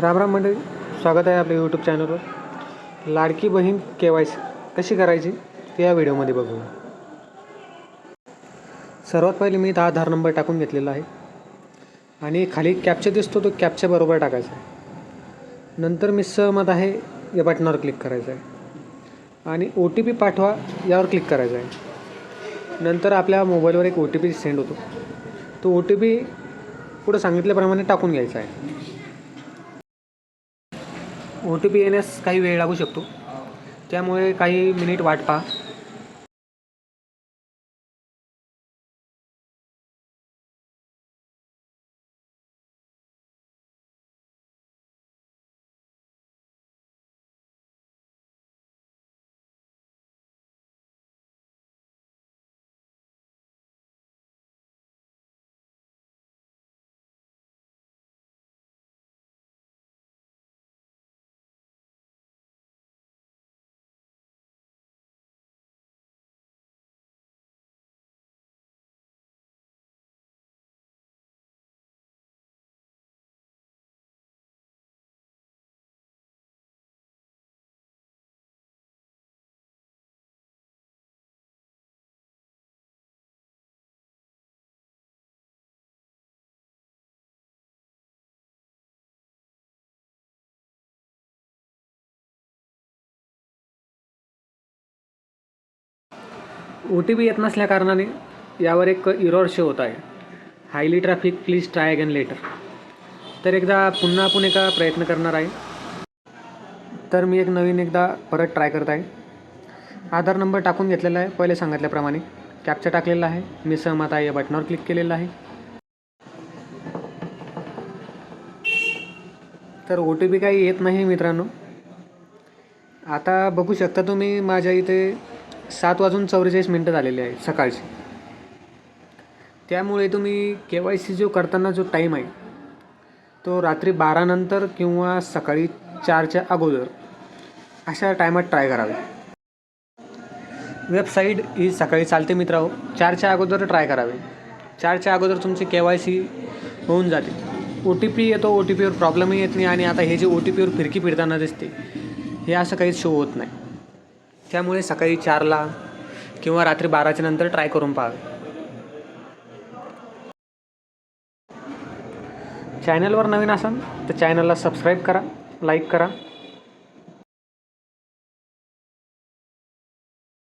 राम राम मंडळी स्वागत आहे आपल्या यूट्यूब चॅनलवर लाडकी बहीण के वाय सी कशी करायची ते या व्हिडिओमध्ये बघू सर्वात पहिले मी इथं आधार नंबर टाकून घेतलेला आहे. आणि खाली कॅप्चा दिसतो तो कॅप्च्या बरोबर टाकायचा आहे. नंतर मी सहमत आहे या बटनावर क्लिक करायचं आहे. आणि ओ टी पी पाठवा यावर क्लिक करायचं आहे. नंतर आपल्या मोबाईलवर एक ओ टी पी सेंड होतो. तो ओ टी पी पुढं सांगितल्याप्रमाणे टाकून घ्यायचा आहे. ओ टी पी येण्यास काही वेळ लागू शकतो. त्यामुळे काही मिनिट वाट पहा. ओ टी पी येत नसल्या कारणाने यावर एक इरॉर शो होत आहे. Highly traffic please try again later तर एकदा पुन्हा आपण एका प्रयत्न करणार आहे. तर मी एक नवीन एकदा परत ट्राय करत आहे. आधार नंबर टाकून घेतलेला आहे. पहिले सांगितल्याप्रमाणे कॅप्चा टाकलेला आहे. मी सहमत आहे या बटनावर क्लिक केलेलं आहे. तर ओ टी पी काही येत नाही मित्रांनो. आता बघू शकता तुम्ही माझ्या इथे सात वाजून चौवेचाळीस मिनटं झालेले आहे सकाळची. त्यामुळे तुम्ही के वाय सी जो करताना जो टाईम आहे तो रात्री बारानंतर किंवा सकाळी चारच्या अगोदर अशा टायमात ट्राय करावे. वेबसाईट ही सकाळी चालते मित्रांनो. चारच्या अगोदर ट्राय करावे. चारच्या अगोदर तुमची के वाय सी होऊन जाते. ओ टी पी येतो ओ टी पीवर प्रॉब्लेमही येत नाही आणि आता हे जे ओ टी पीवर फिरकी फिरताना दिसते हे असं काहीच शो होत नाही. त्यामुळे सकाळी चारला किंवा रात्री बाराच्या नंतर ट्राय करून पहा. चॅनलवर नवीन असाल तर चॅनलला सबस्क्राईब करा लाईक करा.